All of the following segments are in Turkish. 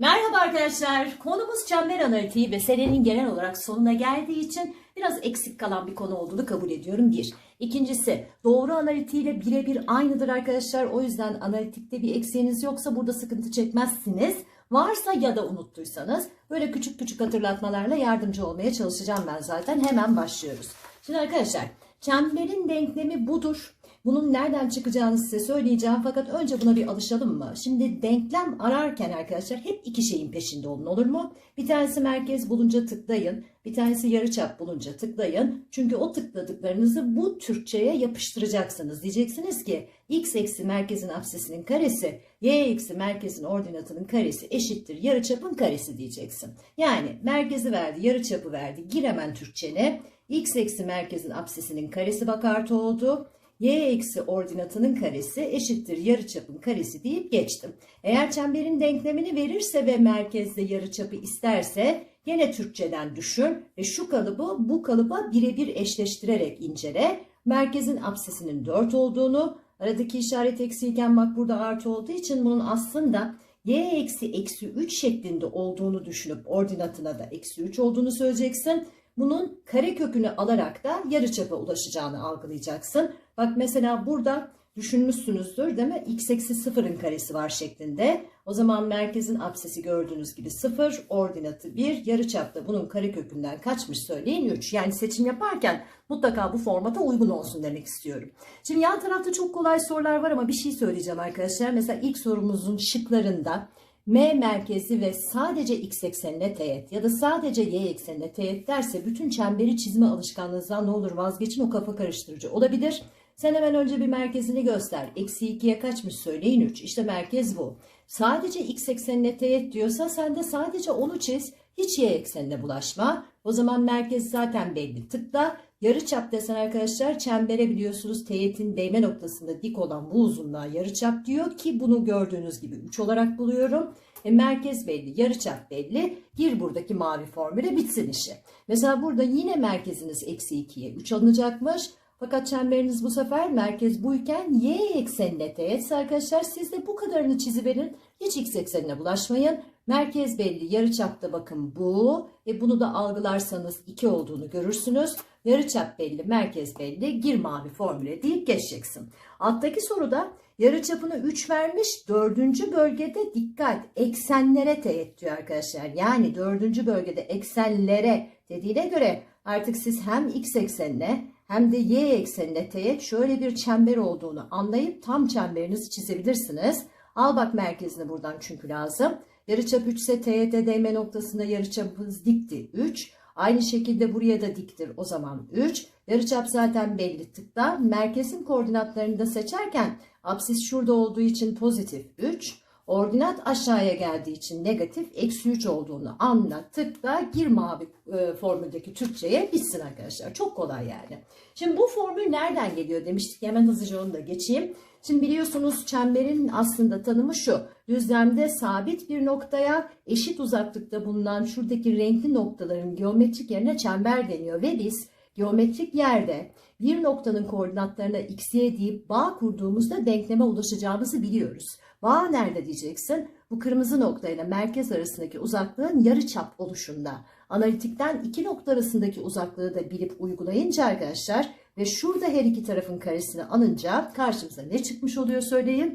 Merhaba arkadaşlar. Konumuz çember analitiği ve senenin genel olarak sonuna geldiği için biraz eksik kalan bir konu olduğunu kabul ediyorum. Bir. İkincisi doğru analitiğiyle birebir aynıdır arkadaşlar. O yüzden analitikte bir eksiğiniz yoksa burada sıkıntı çekmezsiniz. Varsa ya da unuttuysanız böyle küçük küçük hatırlatmalarla yardımcı olmaya çalışacağım ben zaten. Hemen başlıyoruz. Şimdi arkadaşlar çemberin denklemi budur. Bunun nereden çıkacağını size söyleyeceğim fakat önce buna bir alışalım mı? Şimdi denklem ararken arkadaşlar hep iki şeyin peşinde olun olur mu? Bir tanesi merkez bulunca tıklayın, bir tanesi yarıçap bulunca tıklayın. Çünkü o tıkladıklarınızı bu Türkçe'ye yapıştıracaksınız. Diyeceksiniz ki x eksi merkezin apsisinin karesi, y eksi merkezin ordinatının karesi eşittir yarıçapın karesi diyeceksin. Yani merkezi verdi, yarıçapı verdi. Gir hemen Türkçene. x eksi merkezin apsisinin karesi bak artı oldu y eksi ordinatının karesi eşittir yarıçapın karesi deyip geçtim. Eğer çemberin denklemini verirse ve merkezde yarıçapı isterse gene Türkçeden düşün ve şu kalıbı bu kalıba birebir eşleştirerek incele. Merkezin apsisinin 4 olduğunu, aradaki işaret eksiyken bak burada artı olduğu için bunun aslında y eksi eksi 3 şeklinde olduğunu düşünüp ordinatına da eksi 3 olduğunu söyleyeceksin. Bunun kare kökünü alarak da yarıçapa ulaşacağını algılayacaksın. Bak mesela burada düşünmüşsünüzdür değil mi? x eksi sıfırın karesi var şeklinde. O zaman merkezin apsisi gördüğünüz gibi 0, ordinatı 1, yarıçapta bunun kare kökünden kaçmış söyleyin 3. Yani seçim yaparken mutlaka bu formata uygun olsun demek istiyorum. Şimdi yan tarafta çok kolay sorular var ama bir şey söyleyeceğim arkadaşlar. Mesela ilk sorumuzun şıklarında M merkezi ve sadece x eksenine teğet ya da sadece y eksenine teğet derse bütün çemberi çizme alışkanlığınızdan ne olur vazgeçin o kafa karıştırıcı olabilir. Sen hemen önce bir merkezini göster. Eksi 2'ye kaçmış söyleyin 3. İşte merkez bu. Sadece x eksenine teğet diyorsa sen de sadece onu çiz. Hiç y eksenine bulaşma. O zaman merkez zaten belli. Tıkla. Yarıçap desen arkadaşlar çembere biliyorsunuz teğetin değme noktasında dik olan bu uzunluğa yarıçap diyor ki bunu gördüğünüz gibi 3 olarak buluyorum. E, merkez belli, yarıçap belli. Gir buradaki mavi formüle bitsin işi. Mesela burada yine merkeziniz eksi 2'ye 3 alınacakmış. Fakat çemberiniz bu sefer merkez buyken y eksenine teğetse arkadaşlar siz de bu kadarını çiziverin. Hiç x eksenine bulaşmayın. Merkez belli, yarıçapta bakın bu. E bunu da algılarsanız 2 olduğunu görürsünüz. Yarıçap belli, merkez belli. Gir mavi formüle deyip geçeceksin. Alttaki soruda yarıçapını 3 vermiş. Dördüncü bölgede dikkat eksenlere teğet diyor arkadaşlar. Yani dördüncü bölgede eksenlere dediğine göre artık siz hem x eksenine hem de y eksenine teğet şöyle bir çember olduğunu anlayıp tam çemberinizi çizebilirsiniz. Al bak merkezini buradan çünkü lazım. Yarıçap 3 ise teğete değme noktasında yarıçapımız dikti 3. Aynı şekilde buraya da diktir o zaman 3. Yarıçap zaten belli tıkla. Merkezin koordinatlarını da seçerken apsis şurada olduğu için pozitif 3. Ordinat aşağıya geldiği için negatif eksi 3 olduğunu anla tıkla gir mavi e, formüldeki Türkçe'ye bitsin arkadaşlar. Çok kolay yani. Şimdi bu formül nereden geliyor demiştik. Hemen hızlıca onu da geçeyim. Şimdi biliyorsunuz çemberin aslında tanımı şu. Düzlemde sabit bir noktaya eşit uzaklıkta bulunan şuradaki renkli noktaların geometrik yerine çember deniyor. Ve biz geometrik yerde bir noktanın koordinatlarına x, y deyip bağ kurduğumuzda denkleme ulaşacağımızı biliyoruz. Bağ nerede diyeceksin? Bu kırmızı noktayla merkez arasındaki uzaklığın yarı çap oluşunda. Analitikten iki nokta arasındaki uzaklığı da bilip uygulayınca arkadaşlar ve şurada her iki tarafın karesini alınca karşımıza ne çıkmış oluyor söyleyin?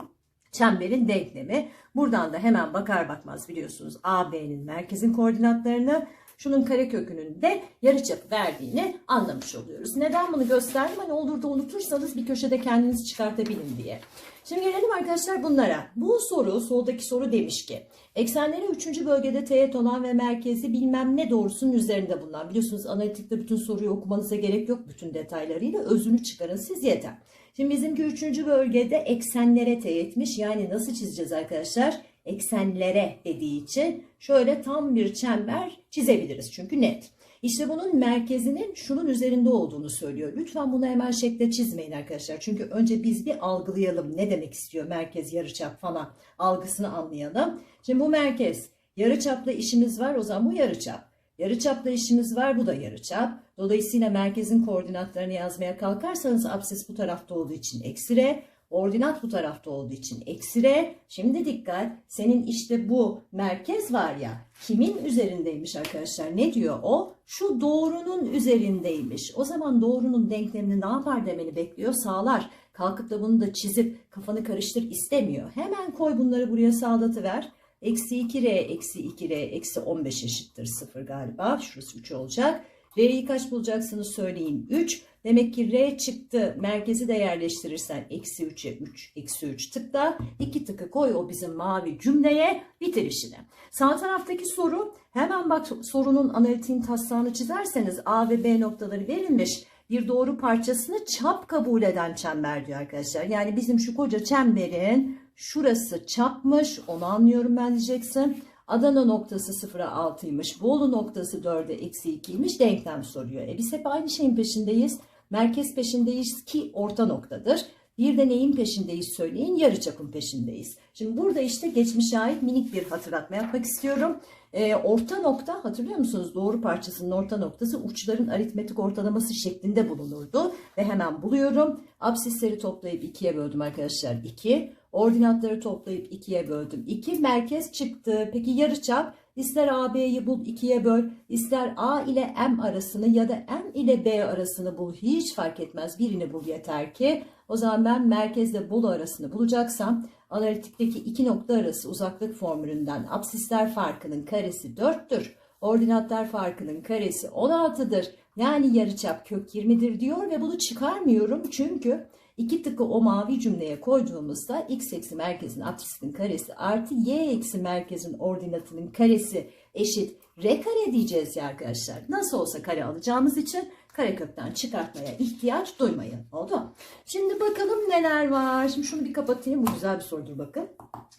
Çemberin denklemi. Buradan da hemen bakar bakmaz biliyorsunuz AB'nin merkezin koordinatlarını şunun karekökünün de yarıçapı verdiğini anlamış oluyoruz. Neden bunu gösterdim? Hani olur da unutursanız bir köşede kendiniz çıkartabilin diye. Şimdi gelelim arkadaşlar bunlara. Bu soru, soldaki soru demiş ki eksenleri 3. bölgede teğet olan ve merkezi bilmem ne doğrusunun üzerinde bulunan. Biliyorsunuz analitikte bütün soruyu okumanıza gerek yok bütün detaylarıyla. Özünü çıkarın siz yeter. Şimdi bizimki 3. bölgede eksenlere teğetmiş. Yani nasıl çizeceğiz arkadaşlar? eksenlere dediği için şöyle tam bir çember çizebiliriz. Çünkü net. İşte bunun merkezinin şunun üzerinde olduğunu söylüyor. Lütfen bunu hemen şekle çizmeyin arkadaşlar. Çünkü önce biz bir algılayalım ne demek istiyor merkez, yarıçap falan algısını anlayalım. Şimdi bu merkez yarıçapla işimiz var o zaman bu yarıçap. Yarıçapla işimiz var bu da yarıçap. Dolayısıyla merkezin koordinatlarını yazmaya kalkarsanız absis bu tarafta olduğu için eksi r. Ordinat bu tarafta olduğu için eksi r. Şimdi dikkat senin işte bu merkez var ya kimin üzerindeymiş arkadaşlar? Ne diyor o? Şu doğrunun üzerindeymiş. O zaman doğrunun denklemini ne yapar demeni bekliyor? Sağlar. Kalkıp da bunu da çizip kafanı karıştır istemiyor. Hemen koy bunları buraya sağlatıver. Eksi 2r eksi 2r eksi 15 eşittir 0 galiba. Şurası 3 olacak. R'yi kaç bulacaksınız söyleyin 3. Demek ki R çıktı. Merkezi de yerleştirirsen eksi 3'e 3, eksi 3 tıkla. 2 tıkı koy o bizim mavi cümleye bitir. Sağ taraftaki soru hemen bak sorunun analitiğin taslağını çizerseniz A ve B noktaları verilmiş. Bir doğru parçasını çap kabul eden çember diyor arkadaşlar. Yani bizim şu koca çemberin şurası çapmış. Onu anlıyorum ben diyeceksin. Adana noktası 0'a 6'ymış. Bolu noktası 4'e eksi 2'ymiş. Denklem soruyor. E biz hep aynı şeyin peşindeyiz. Merkez peşindeyiz ki orta noktadır. Bir de neyin peşindeyiz söyleyin. Yarıçapın peşindeyiz. Şimdi burada işte geçmişe ait minik bir hatırlatma yapmak istiyorum. E, orta nokta hatırlıyor musunuz? Doğru parçasının orta noktası uçların aritmetik ortalaması şeklinde bulunurdu. Ve hemen buluyorum. Absisleri toplayıp ikiye böldüm arkadaşlar. 2. Ordinatları toplayıp ikiye böldüm. 2. Merkez çıktı. Peki yarıçap? İster AB'yi bul ikiye böl, ister A ile M arasını ya da M ile B arasını bul. Hiç fark etmez. Birini bul yeter ki. O zaman ben merkezle bul arasını bulacaksam analitikteki iki nokta arası uzaklık formülünden absisler farkının karesi 4'tür. Ordinatlar farkının karesi 16'dır. Yani yarıçap kök 20'dir diyor ve bunu çıkarmıyorum çünkü iki tıkı o mavi cümleye koyduğumuzda x eksi merkezin absisinin karesi artı y eksi merkezin ordinatının karesi eşit r kare diyeceğiz ya arkadaşlar. Nasıl olsa kare alacağımız için karekökten çıkartmaya ihtiyaç duymayın. Oldu? Şimdi bakalım neler var. Şimdi şunu bir kapatayım. Bu güzel bir sorudur bakın.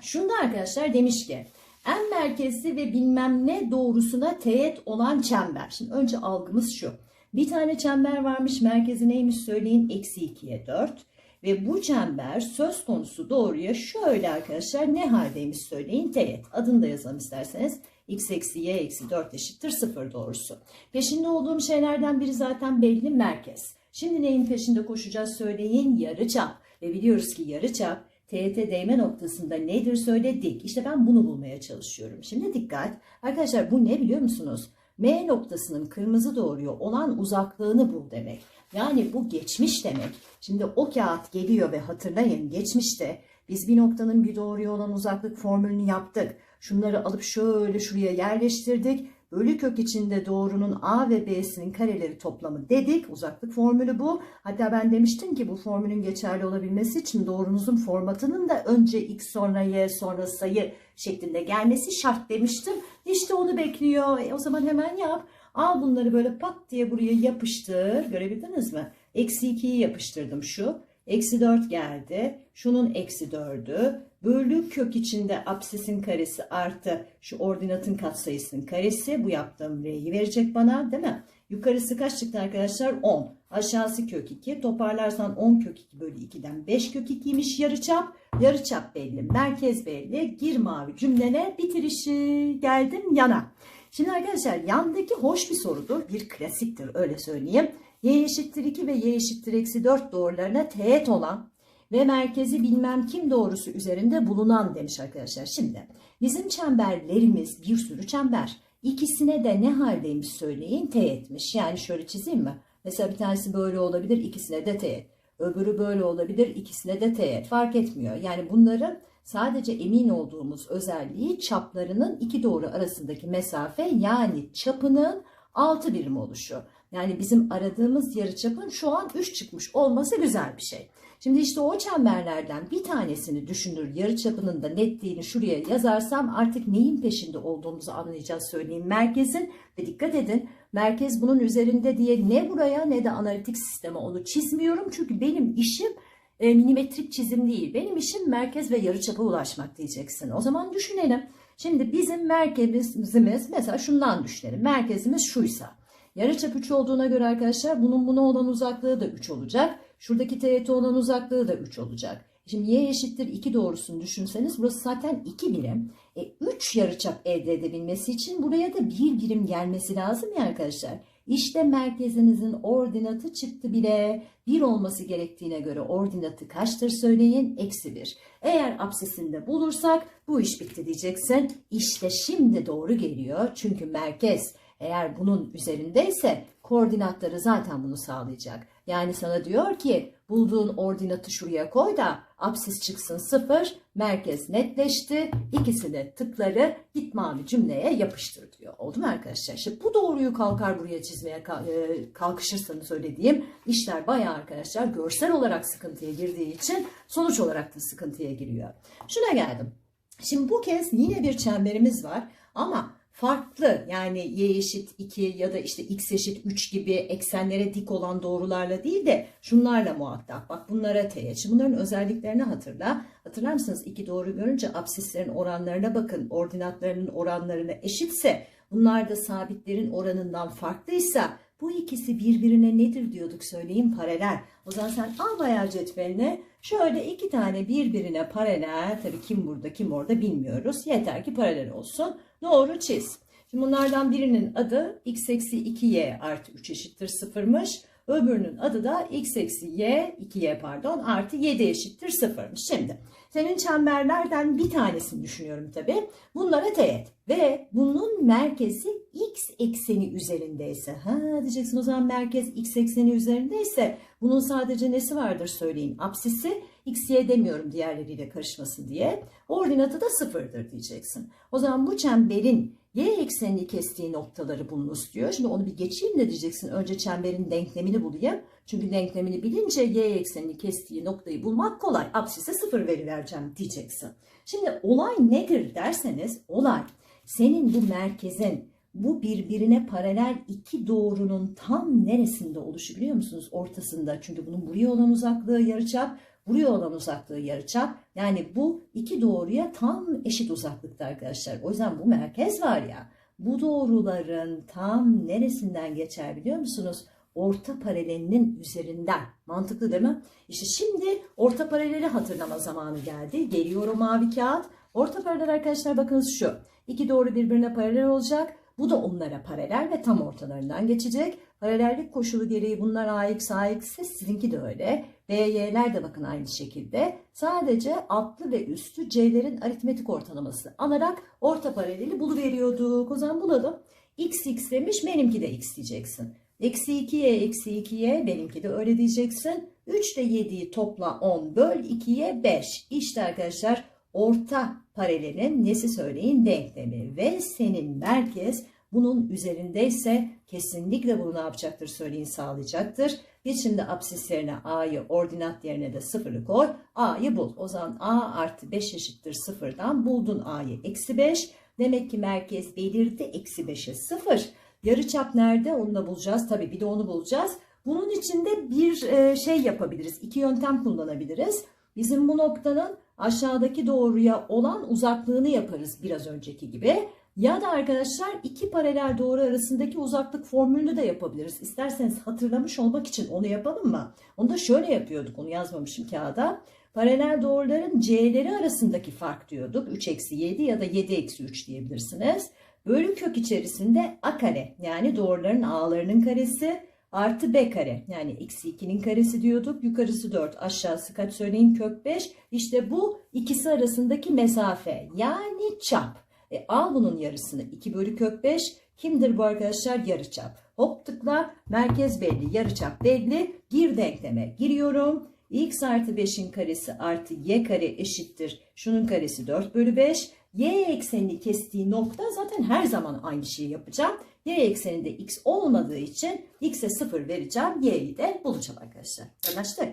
Şunda arkadaşlar demiş ki en merkezli ve bilmem ne doğrusuna teğet olan çember. Şimdi önce algımız şu. Bir tane çember varmış. Merkezi neymiş söyleyin. Eksi 2'ye 4. Ve bu çember söz konusu doğruya şöyle arkadaşlar ne haldeymiş söyleyin. Teğet. Adını da yazalım isterseniz. x eksi y eksi 4 eşittir 0 doğrusu. Peşinde olduğum şeylerden biri zaten belli merkez. Şimdi neyin peşinde koşacağız söyleyin. Yarıçap. Ve biliyoruz ki yarıçap TET değme noktasında nedir söyledik. İşte ben bunu bulmaya çalışıyorum. Şimdi dikkat. Arkadaşlar bu ne biliyor musunuz? M noktasının kırmızı doğruya olan uzaklığını bul demek. Yani bu geçmiş demek. Şimdi o kağıt geliyor ve hatırlayın geçmişte biz bir noktanın bir doğruya olan uzaklık formülünü yaptık. Şunları alıp şöyle şuraya yerleştirdik. Bölü kök içinde doğrunun A ve B'sinin kareleri toplamı dedik. Uzaklık formülü bu. Hatta ben demiştim ki bu formülün geçerli olabilmesi için doğrunuzun formatının da önce x sonra y sonra sayı şeklinde gelmesi şart demiştim. İşte onu bekliyor. E, o zaman hemen yap. Al bunları böyle pat diye buraya yapıştır. Görebildiniz mi? Eksi 2'yi yapıştırdım şu. Eksi 4 geldi. Şunun eksi 4'ü. Bölü kök içinde absisin karesi artı şu ordinatın katsayısının karesi. Bu yaptığım R'yi verecek bana değil mi? Yukarısı kaç çıktı arkadaşlar? 10. Aşağısı kök 2. Toparlarsan 10 kök 2 bölü 2'den 5 kök 2'ymiş yarıçap. Yarıçap belli. Merkez belli. Gir mavi cümlene bitirişi. Geldim yana. Şimdi arkadaşlar yandaki hoş bir sorudur. Bir klasiktir öyle söyleyeyim. Y eşittir 2 ve y eşittir eksi 4 doğrularına teğet olan ve merkezi bilmem kim doğrusu üzerinde bulunan demiş arkadaşlar. Şimdi bizim çemberlerimiz bir sürü çember. İkisine de ne haldeymiş söyleyin teğetmiş. Yani şöyle çizeyim mi? Mesela bir tanesi böyle olabilir ikisine de teğet. Öbürü böyle olabilir ikisine de teğet. Fark etmiyor. Yani bunların sadece emin olduğumuz özelliği çaplarının iki doğru arasındaki mesafe yani çapının 6 birim oluşu. Yani bizim aradığımız yarıçapın şu an 3 çıkmış olması güzel bir şey. Şimdi işte o çemberlerden bir tanesini düşünür yarıçapının da netliğini şuraya yazarsam artık neyin peşinde olduğumuzu anlayacağız söyleyeyim. Merkezin ve dikkat edin merkez bunun üzerinde diye ne buraya ne de analitik sisteme onu çizmiyorum. Çünkü benim işim e, milimetrik çizim değil. Benim işim merkez ve yarıçapa ulaşmak diyeceksin. O zaman düşünelim. Şimdi bizim merkezimiz mesela şundan düşünelim. Merkezimiz şuysa. Yarıçap 3 olduğuna göre arkadaşlar bunun buna olan uzaklığı da 3 olacak. Şuradaki teğete olan uzaklığı da 3 olacak. Şimdi y eşittir 2 doğrusunu düşünseniz burası zaten 2 birim. E, 3 yarıçap elde edebilmesi için buraya da 1 birim gelmesi lazım ya arkadaşlar. İşte merkezinizin ordinatı çıktı bile. 1 olması gerektiğine göre ordinatı kaçtır söyleyin? Eksi 1. Eğer absisinde bulursak bu iş bitti diyeceksin. İşte şimdi doğru geliyor. Çünkü merkez eğer bunun üzerindeyse koordinatları zaten bunu sağlayacak. Yani sana diyor ki bulduğun ordinatı şuraya koy da absis çıksın 0, merkez netleşti. İkisini tıkları git mavi cümleye yapıştır diyor. Oldu mu arkadaşlar? İşte bu doğruyu kalkar buraya çizmeye e, kalkışırsanız söylediğim işler bayağı arkadaşlar görsel olarak sıkıntıya girdiği için sonuç olarak da sıkıntıya giriyor. Şuna geldim. Şimdi bu kez yine bir çemberimiz var ama farklı yani y eşit 2 ya da işte x eşit 3 gibi eksenlere dik olan doğrularla değil de şunlarla muhatap. Bak bunlara teğet. Şimdi bunların özelliklerini hatırla. Hatırlar mısınız? İki doğru görünce absislerin oranlarına bakın. Ordinatlarının oranlarına eşitse bunlar da sabitlerin oranından farklıysa bu ikisi birbirine nedir diyorduk söyleyin paralel. O zaman sen al bayağı cetveline şöyle iki tane birbirine paralel tabii kim burada kim orada bilmiyoruz. Yeter ki paralel olsun. Doğru çiz. Şimdi bunlardan birinin adı x eksi 2y artı 3 eşittir 0'mış. Öbürünün adı da x eksi y 2y pardon artı 7 eşittir 0'mış. Şimdi senin çemberlerden bir tanesini düşünüyorum tabii. Bunlara teğet ve bunun merkezi x ekseni üzerindeyse. Ha diyeceksin o zaman merkez x ekseni üzerindeyse bunun sadece nesi vardır söyleyin. Apsisi x y demiyorum diğerleriyle karışmasın diye. Ordinatı da sıfırdır diyeceksin. O zaman bu çemberin y eksenini kestiği noktaları bulunuz diyor. Şimdi onu bir geçeyim de diyeceksin. Önce çemberin denklemini bulayım. Çünkü denklemini bilince y eksenini kestiği noktayı bulmak kolay. Apsise sıfır veri vereceğim diyeceksin. Şimdi olay nedir derseniz olay senin bu merkezin bu birbirine paralel iki doğrunun tam neresinde oluşu biliyor musunuz? Ortasında. Çünkü bunun buraya olan uzaklığı yarıçap, buraya olan uzaklığı yarıçap. Yani bu iki doğruya tam eşit uzaklıkta arkadaşlar. O yüzden bu merkez var ya. Bu doğruların tam neresinden geçer biliyor musunuz? Orta paralelinin üzerinden. Mantıklı değil mi? İşte şimdi orta paraleli hatırlama zamanı geldi. Geliyor o mavi kağıt. Orta paralel arkadaşlar bakınız şu. İki doğru birbirine paralel olacak. Bu da onlara paralel ve tam ortalarından geçecek. Paralellik koşulu gereği bunlar AX, AX ise sizinki de öyle. B, de bakın aynı şekilde. Sadece altlı ve üstü C'lerin aritmetik ortalaması alarak orta paraleli buluveriyorduk. O zaman bulalım. X, X demiş benimki de X diyeceksin. Eksi 2Y, eksi 2Y benimki de öyle diyeceksin. 3 ile 7'yi topla 10 böl 2'ye 5. İşte arkadaşlar orta paralelin nesi söyleyin denklemi ve senin merkez bunun üzerindeyse kesinlikle bunu ne yapacaktır söyleyin sağlayacaktır. Biz şimdi absis yerine a'yı ordinat yerine de sıfırı koy. a'yı bul. O zaman a artı 5 eşittir sıfırdan buldun a'yı eksi 5. Demek ki merkez belirdi eksi 5'e 0. Yarıçap nerede onu da bulacağız. Tabii bir de onu bulacağız. Bunun için de bir e, şey yapabiliriz. İki yöntem kullanabiliriz. Bizim bu noktanın aşağıdaki doğruya olan uzaklığını yaparız biraz önceki gibi. Ya da arkadaşlar iki paralel doğru arasındaki uzaklık formülünü de yapabiliriz. İsterseniz hatırlamış olmak için onu yapalım mı? Onu da şöyle yapıyorduk. Onu yazmamışım kağıda. Paralel doğruların c'leri arasındaki fark diyorduk. 3 eksi 7 ya da 7 eksi 3 diyebilirsiniz. Bölü kök içerisinde a kare yani doğruların a'larının karesi artı b kare yani eksi 2'nin karesi diyorduk. Yukarısı 4 aşağısı kaç söyleyin kök 5. İşte bu ikisi arasındaki mesafe yani çap. E, al bunun yarısını 2 bölü kök 5 kimdir bu arkadaşlar yarıçap. Hop tıkla merkez belli yarıçap belli gir denkleme giriyorum. x artı 5'in karesi artı y kare eşittir. Şunun karesi 4 bölü 5. Y eksenini kestiği nokta zaten her zaman aynı şeyi yapacağım. Y ekseninde x olmadığı için x'e 0 vereceğim. Y'yi de bulacağım arkadaşlar. Anlaştık.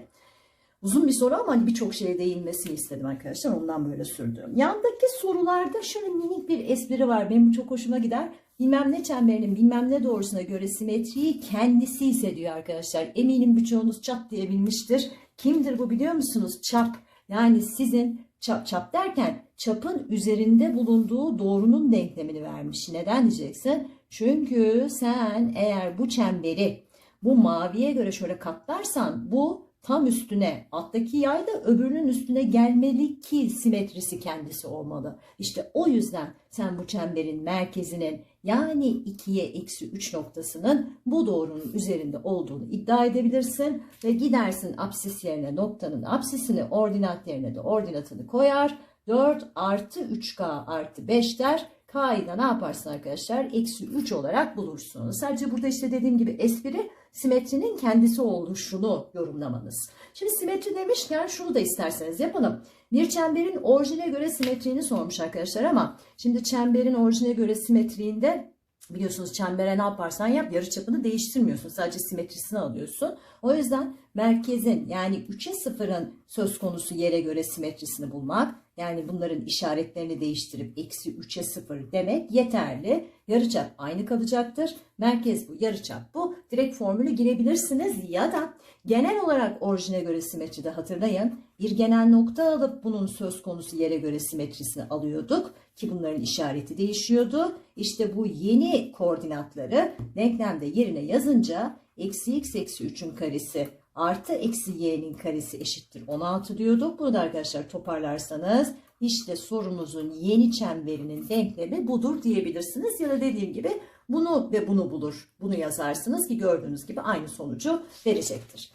Uzun bir soru ama hani birçok şeye değinmesini istedim arkadaşlar. Ondan böyle sürdüm. Yandaki sorularda şöyle minik bir espri var. Benim çok hoşuma gider. Bilmem ne çemberinin bilmem ne doğrusuna göre simetriği kendisi ise arkadaşlar. Eminim birçoğunuz çap diye bilmiştir. Kimdir bu biliyor musunuz? Çap. Yani sizin çap, çap derken çapın üzerinde bulunduğu doğrunun denklemini vermiş. Neden diyeceksin? Çünkü sen eğer bu çemberi bu maviye göre şöyle katlarsan bu tam üstüne alttaki yay da öbürünün üstüne gelmeli ki simetrisi kendisi olmalı. İşte o yüzden sen bu çemberin merkezinin yani 2'ye eksi 3 noktasının bu doğrunun üzerinde olduğunu iddia edebilirsin ve gidersin apsis yerine noktanın apsisini ordinat yerine de ordinatını koyar. 4 artı 3k artı 5 der. K'yı da ne yaparsın arkadaşlar? Eksi 3 olarak bulursun. Sadece burada işte dediğim gibi espri simetrinin kendisi oluşunu yorumlamanız. Şimdi simetri demişken şunu da isterseniz yapalım. Bir çemberin orijine göre simetriğini sormuş arkadaşlar ama şimdi çemberin orijine göre simetriğinde biliyorsunuz çembere ne yaparsan yap yarıçapını değiştirmiyorsun. Sadece simetrisini alıyorsun. O yüzden merkezin yani 3'e 0'ın söz konusu yere göre simetrisini bulmak yani bunların işaretlerini değiştirip eksi 3'e 0 demek yeterli. Yarıçap aynı kalacaktır. Merkez bu, yarıçap bu. Direkt formülü girebilirsiniz ya da genel olarak orijine göre simetride hatırlayın. Bir genel nokta alıp bunun söz konusu yere göre simetrisini alıyorduk ki bunların işareti değişiyordu. İşte bu yeni koordinatları denklemde yerine yazınca eksi x eksi 3'ün karesi artı eksi y'nin karesi eşittir 16 diyorduk. Bunu da arkadaşlar toparlarsanız işte sorumuzun yeni çemberinin denklemi budur diyebilirsiniz. Ya da dediğim gibi bunu ve bunu bulur. Bunu yazarsınız ki gördüğünüz gibi aynı sonucu verecektir.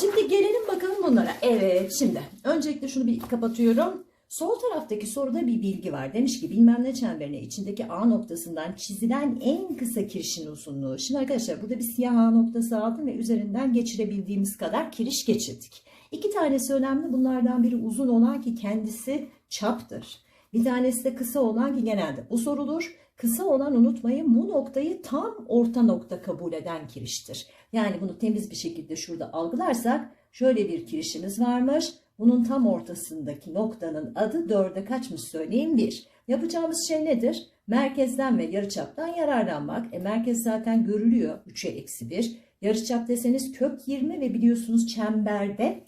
Şimdi gelelim bakalım bunlara. Evet şimdi öncelikle şunu bir kapatıyorum. Sol taraftaki soruda bir bilgi var. Demiş ki bilmem ne çemberine içindeki A noktasından çizilen en kısa kirişin uzunluğu. Şimdi arkadaşlar burada bir siyah A noktası aldım ve üzerinden geçirebildiğimiz kadar kiriş geçirdik. İki tanesi önemli. Bunlardan biri uzun olan ki kendisi çaptır. Bir tanesi de kısa olan ki genelde bu sorulur. Kısa olan unutmayın bu noktayı tam orta nokta kabul eden kiriştir. Yani bunu temiz bir şekilde şurada algılarsak şöyle bir kirişimiz varmış. Bunun tam ortasındaki noktanın adı dörde kaçmış söyleyeyim bir. Yapacağımız şey nedir? Merkezden ve yarıçaptan yararlanmak. E, merkez zaten görülüyor 3'e eksi 1. Yarıçap deseniz kök 20 ve biliyorsunuz çemberde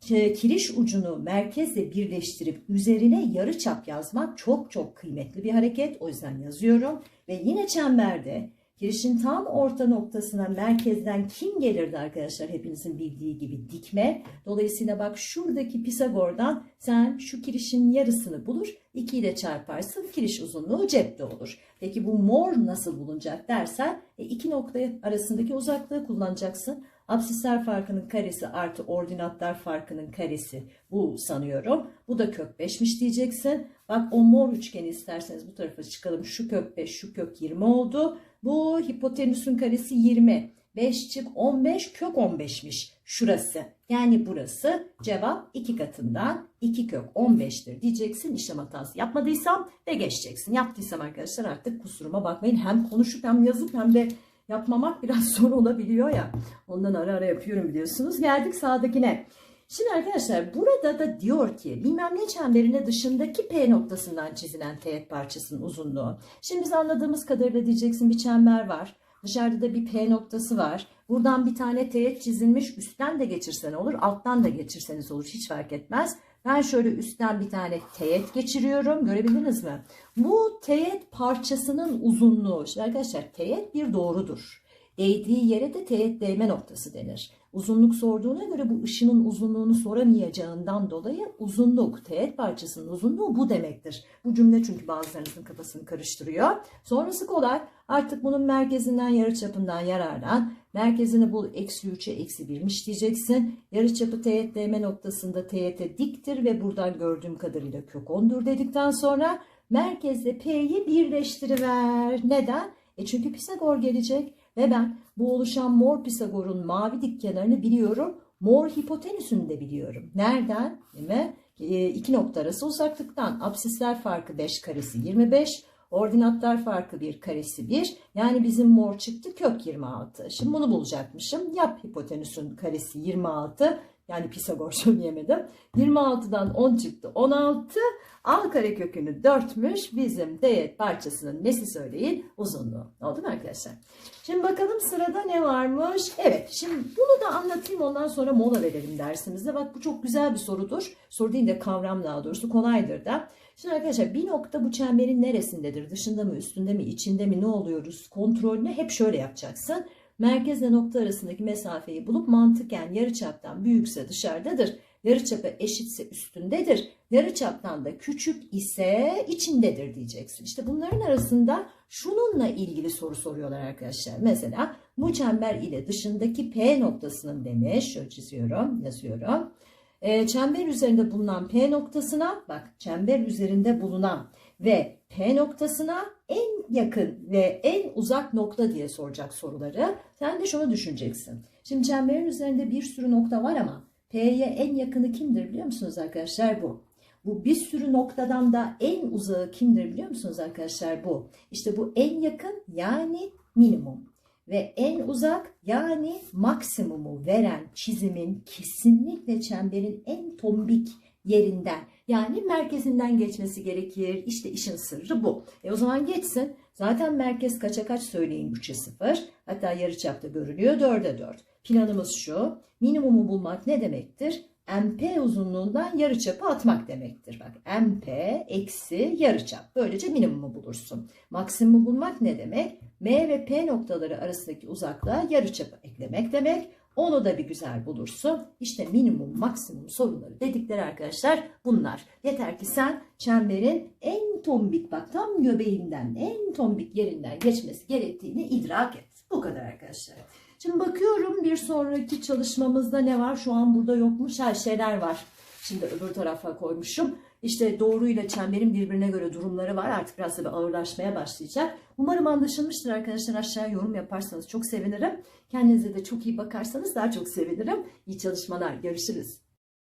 kiriş ucunu merkezle birleştirip üzerine yarıçap yazmak çok çok kıymetli bir hareket. O yüzden yazıyorum. Ve yine çemberde Kirişin tam orta noktasına merkezden kim gelirdi arkadaşlar hepinizin bildiği gibi dikme. Dolayısıyla bak şuradaki Pisagor'dan sen şu kirişin yarısını bulur 2 ile çarparsın kiriş uzunluğu cepte olur. Peki bu mor nasıl bulunacak dersen e, iki nokta arasındaki uzaklığı kullanacaksın. Absisler farkının karesi artı ordinatlar farkının karesi bu sanıyorum. Bu da kök 5'miş diyeceksin. Bak o mor üçgeni isterseniz bu tarafa çıkalım. Şu kök 5 şu kök 20 oldu. Bu hipotenüsün karesi 20. 5 çık 15 kök 15'miş şurası. Yani burası cevap 2 katından 2 kök 15'tir diyeceksin. İşlem hatası yapmadıysam ve geçeceksin. Yaptıysam arkadaşlar artık kusuruma bakmayın. Hem konuşup hem yazıp hem de yapmamak biraz zor olabiliyor ya. Ondan ara ara yapıyorum biliyorsunuz. Geldik sağdakine. Şimdi arkadaşlar burada da diyor ki bilmem ne çemberine dışındaki P noktasından çizilen teğet parçasının uzunluğu. Şimdi biz anladığımız kadarıyla diyeceksin bir çember var. Dışarıda da bir P noktası var. Buradan bir tane teğet çizilmiş. Üstten de geçirsen olur, alttan da geçirseniz olur. Hiç fark etmez. Ben şöyle üstten bir tane teğet geçiriyorum. Görebildiniz mi? Bu teğet parçasının uzunluğu. Şimdi arkadaşlar teğet bir doğrudur. Eğdiği yere de teğet değme noktası denir. Uzunluk sorduğuna göre bu ışının uzunluğunu soramayacağından dolayı uzunluk, teğet parçasının uzunluğu bu demektir. Bu cümle çünkü bazılarınızın kafasını karıştırıyor. Sonrası kolay. Artık bunun merkezinden yarıçapından yararlan. Merkezini bul eksi 3'e eksi 1'miş diyeceksin. Yarıçapı teğet değme noktasında teğete diktir ve buradan gördüğüm kadarıyla kök 10'dur dedikten sonra merkezle P'yi birleştiriver. Neden? E çünkü Pisagor gelecek. Ve ben bu oluşan mor Pisagor'un mavi dik kenarını biliyorum. Mor hipotenüsünü de biliyorum. Nereden? Değil mi? E, iki nokta arası uzaklıktan. Absisler farkı 5 karesi 25. Ordinatlar farkı 1 karesi 1. Yani bizim mor çıktı kök 26. Şimdi bunu bulacakmışım. Yap hipotenüsün karesi 26. Yani Pisagor söyleyemedim. 26'dan 10 çıktı 16. Al kare kökünü 4'müş. Bizim teğet parçasının nesi söyleyin? Uzunluğu. Oldu mu arkadaşlar? Şimdi bakalım sırada ne varmış? Evet şimdi bunu da anlatayım ondan sonra mola verelim dersimizde. Bak bu çok güzel bir sorudur. Soru değil de kavram daha doğrusu kolaydır da. Şimdi arkadaşlar bir nokta bu çemberin neresindedir? Dışında mı, üstünde mi, içinde mi, ne oluyoruz? Kontrolünü hep şöyle yapacaksın. Merkezle nokta arasındaki mesafeyi bulup mantıken yarıçaptan büyükse dışarıdadır. Yarıçapı eşitse üstündedir. Yarıçaptan da küçük ise içindedir diyeceksin. İşte bunların arasında şununla ilgili soru soruyorlar arkadaşlar. Mesela bu çember ile dışındaki P noktasının demiş. Şöyle çiziyorum, yazıyorum. E, çember üzerinde bulunan P noktasına bak çember üzerinde bulunan ve P noktasına en yakın ve en uzak nokta diye soracak soruları. Sen de şunu düşüneceksin. Şimdi çemberin üzerinde bir sürü nokta var ama P'ye en yakını kimdir biliyor musunuz arkadaşlar bu. Bu bir sürü noktadan da en uzağı kimdir biliyor musunuz arkadaşlar bu. İşte bu en yakın yani minimum ve en uzak yani maksimumu veren çizimin kesinlikle çemberin en tombik yerinden yani merkezinden geçmesi gerekir. İşte işin sırrı bu. E o zaman geçsin. Zaten merkez kaça kaç söyleyin 3'e 0. Hatta yarıçapta görülüyor 4'e 4. Planımız şu. Minimumu bulmak ne demektir? MP uzunluğundan yarıçapı atmak demektir. Bak MP eksi yarıçap. Böylece minimumu bulursun. Maksimumu bulmak ne demek? M ve P noktaları arasındaki uzaklığa yarıçapı eklemek demek. Onu da bir güzel bulursun. İşte minimum maksimum sorunları dedikleri arkadaşlar bunlar. Yeter ki sen çemberin en tombik bak tam göbeğinden en tombik yerinden geçmesi gerektiğini idrak et. Bu kadar arkadaşlar. Şimdi bakıyorum bir sonraki çalışmamızda ne var? Şu an burada yokmuş her şeyler var. Şimdi öbür tarafa koymuşum. İşte doğruyla çemberin birbirine göre durumları var. Artık biraz da ağırlaşmaya başlayacak. Umarım anlaşılmıştır arkadaşlar. Aşağıya yorum yaparsanız çok sevinirim. Kendinize de çok iyi bakarsanız daha çok sevinirim. İyi çalışmalar. Görüşürüz.